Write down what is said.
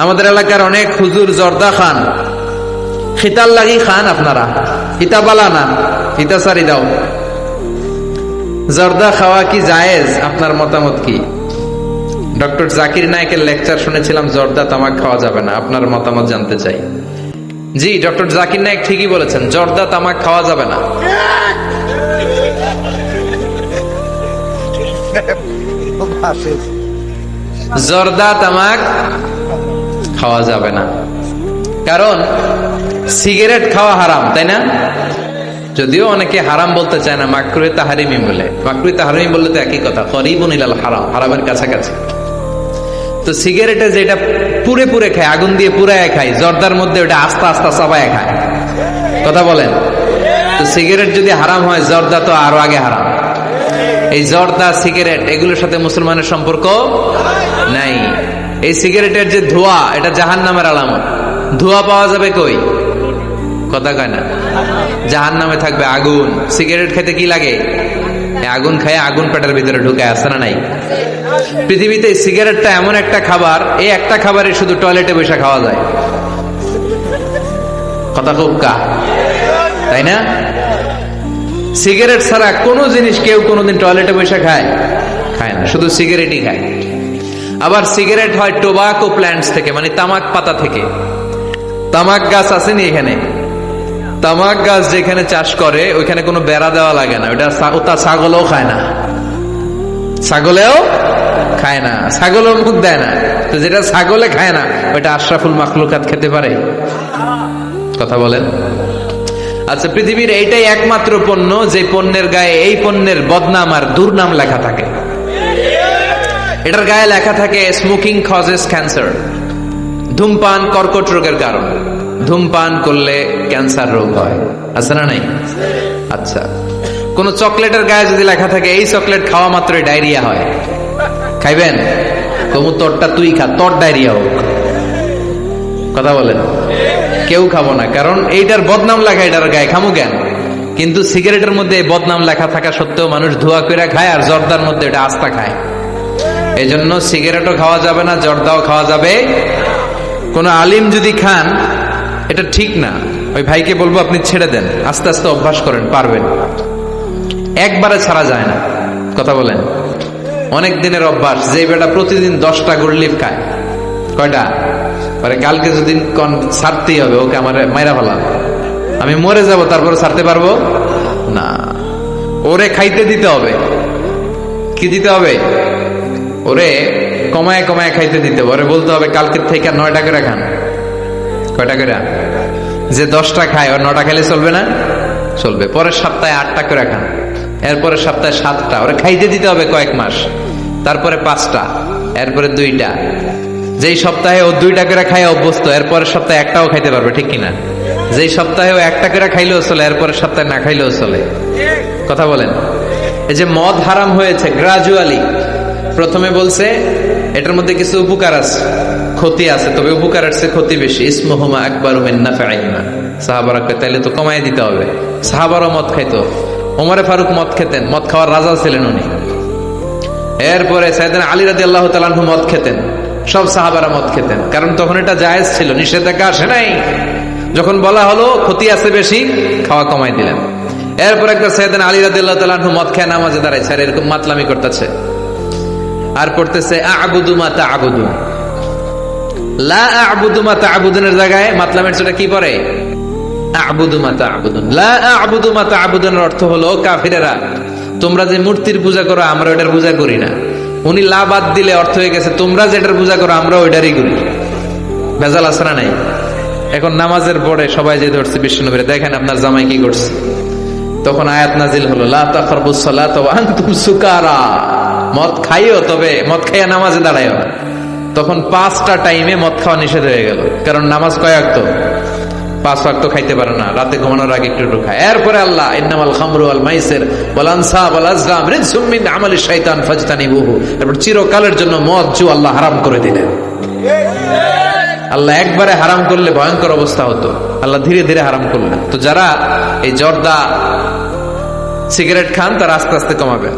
আমাদের এলাকার অনেক হুজুর জর্দা খান। খিতাল লাগি খান আপনারা। ফিতা বালা না। ফিতা সারি দাও। জর্দা খাওয়া কি জায়েজ? আপনার মতামত কি? ডক্টর জাকির নায়কের লেকচার শুনেছিলাম জর্দা তামাক খাওয়া যাবে না। আপনার মতামত জানতে চাই। জি ডক্টর জাকির নায়ক ঠিকই বলেছেন জর্দা তামাক খাওয়া যাবে না। জর্দা তামাক খাওয়া যাবে না। কারণ সিগারেট খাওয়া হারাম, তাই না? যদিও অনেকে হারাম বলতে চায় না মাকরুয়ে তাহারিমি বলে। মাকরুয়ে তাহারিমি বললে তো একই কথা করিবুন ইলাল হারাম, হারামের কাছাকাছি। তো সিগারেটে যেটা পুরে পুরে খায়, আগুন দিয়ে পুরায় খায়, জর্দার মধ্যে ওটা আস্তে আস্তে চাবায় খায়। কথা বলেন? তো সিগারেট যদি হারাম হয়, জর্দা তো আরও আগে হারাম। এই জর্দা, সিগারেট, এগুলোর সাথে মুসলমানের সম্পর্ক নাই। এই সিগারেটের যে ধোঁয়া, এটা জাহান নামের আলামত। ধোঁয়া পাওয়া যাবে কই? কথা কয় না। জাহান নামে থাকবে আগুন। সিগারেট খেতে কি লাগে? আগুন খায়, আগুন পেটার ভিতরে ঢুকে আসে না নাই? পৃথিবীতে সিগারেটটা এমন একটা খাবার, এই একটা খাবারে শুধু টয়লেটে বসে খাওয়া যায়। কথা খুব কা। তাই না? সিগারেট ছাড়া কোনো জিনিস কেউ কোনোদিন টয়লেটে বসে খায় খায় না। শুধু সিগারেটই খায়। আবার সিগারেট হয় টোবাকো প্ল্যান্টস থেকে মানে তামাক পাতা থেকে। তামাক গাছ আসেনি এখানে। তামাক গাছ যেখানে চাষ করে, ওইখানে কোনো বেড়া দেওয়া লাগে না। ওটা ওটা ছাগলও খায় না। ছাগলেও খায় না। ছাগলও মুখ দেয় না। তো যেটা ছাগলে খায় না, ওইটা আশরাফুল মাখলুকাত খেতে পারে। কথা বলেন। আচ্ছা পৃথিবীর এইটাই একমাত্র পণ্য যে পণ্যের গায়ে এই পণ্যের বদনাম আর দুর্নাম লেখা থাকে। এটার গায়ে লেখা থাকে স্মোকিং কজেস ক্যান্সার ধূমপান কর্কট রোগের কারণ। ধূমপান করলে ক্যান্সার রোগ হয়। আছে না নাই? আচ্ছা। কোন চকলেটের গায়ে যদি লেখা থাকে, এই চকলেট খাওয়া মাত্রই ডায়রিয়া হয়। খাইবেন? কমু তোরটা তুই খা, তোর ডায়রিয়া হোক। কথা বলেন। কেউ খাব না, কারণ এইটার বদনাম লেখা এটার গায়ে। খামু কেন? কিন্তু সিগারেটের মধ্যে বদনাম লেখা থাকা সত্ত্বেও মানুষ ধোয়া করে খায় আর জর্দার মধ্যে এটা আস্থা খায়। এই জন্য সিগারেটও খাওয়া যাবে না, জর্দাও খাওয়া যাবে। কোন আলিম যদি খান, এটা ঠিক না। ওই ভাইকে বলব, আপনি ছেড়ে দেন। আস্তে আস্তে অভ্যাস করেন, পারবেন। একবারে ছাড়া যায় না। কথা বলেন। অনেক দিনের অভ্যাস যে বেটা প্রতিদিন দশটা গুড়লিফ খায়। কয়টা? পরে কালকে যদি কন ছাড়তেই হবে, ওকে আমার মাইরা ফেলা আমি মরে যাব তারপরে ছাড়তে পারব? না। ওরে খাইতে দিতে হবে। কি দিতে হবে? ওরে, কমায় কমায় খাইতে দিতে, ওরে বলতে হবে কালকের থেকে নয়টা করে খান। কয়টা করে? যে দশটা খায়, ওর নটা খেলে চলবে না? চলবে। পরের সপ্তাহে আটটা করে খান। এরপরে সপ্তাহে সাতটা। ওরে খাইতে দিতে হবে কয়েক মাস। তারপরে পাঁচটা, এরপরে দুইটা। যেই সপ্তাহে ও দুইটা করে খায়, অভ্যস্ত, এরপরের সপ্তাহে একটাও খাইতে পারবে, ঠিক কিনা? যেই সপ্তাহে ও একটা করে খাইলেও চলে, এরপরের সপ্তাহে না খাইলেও চলে। কথা বলেন। এই যে মদ হারাম হয়েছে গ্রাজুয়ালি প্রথমে বলছে, এটার মধ্যে কিছু উপকার আছে, ক্ষতি আছে, তবে উপকার আছে ক্ষতি বেশি। ইসমহুমা আকবার নাফাইমা সাহাবারা তাইলে তো কমাই দিতে হবে। সাহাবারও মদ খাইতো। ওমরে ফারুক মদ খেতেন, মদ খাওয়ার রাজা ছিলেন উনি। এরপরে সাইদান আলী রাদি আল্লাহ তালানহু মদ খেতেন, সব সাহাবারা মদ খেতেন। কারণ তখন এটা জায়েজ ছিল, নিষেধাজ্ঞা আসে নাই। যখন বলা হলো, ক্ষতি আছে বেশি, খাওয়া কমাই দিলেন। এরপর একটা সাইদান আলী রাদি আল্লাহ তালানহু মদ খেয়ে নামাজে দাঁড়াইছে আর এরকম মাতলামি করতেছে। আর পড়তেছে, আবুদু মাতা আবুদু জায়গায় মাতলামের সেটা কি অর্থ হলো, কাফিরেরা, তোমরা যে মূর্তির পূজা করো, আমরা পূজা করি না। উনি দিলে অর্থ হয়ে গেছে, তোমরা যেটার পূজা করো, আমরা ওইটারই করি। ভেজাল আসরা নাই? এখন নামাজের পরে সবাই যে ধরছে বিষ্ণুনবীরে দেখেন আপনার জামাই কি করছে। তখন আয়াত নাজিল হলো, লা তাকরাবুস সালাত ওয়া আনতুম সুকারা। মদ খাইও, তবে মদ খাইয়া নামাজে দাঁড়াইও না। তখন পাঁচটা টাইমে মদ খাওয়া নিষেধ হয়ে গেল। কারণ নামাজ কয়েক তো পাঁচ ওয়াক্ত খাইতে পারে না, রাতে ঘুমানোর আগে একটু একটু খায়। এরপরে আল্লাহ, ইন্নামাল খামরু আল মাইসের ওয়াল আনসাব ওয়াল আজলাম রিজসুম মিন আমালি শাইতান ফাজতানিবুহু। এরপর চিরকালের জন্য মদ জু আল্লাহ হারাম করে দিলেন। আল্লাহ একবারে হারাম করলে ভয়ঙ্কর অবস্থা হতো। আল্লাহ ধীরে ধীরে হারাম করলেন। তো যারা এই জর্দা সিগারেট খান, তারা আস্তে আস্তে কমাবে।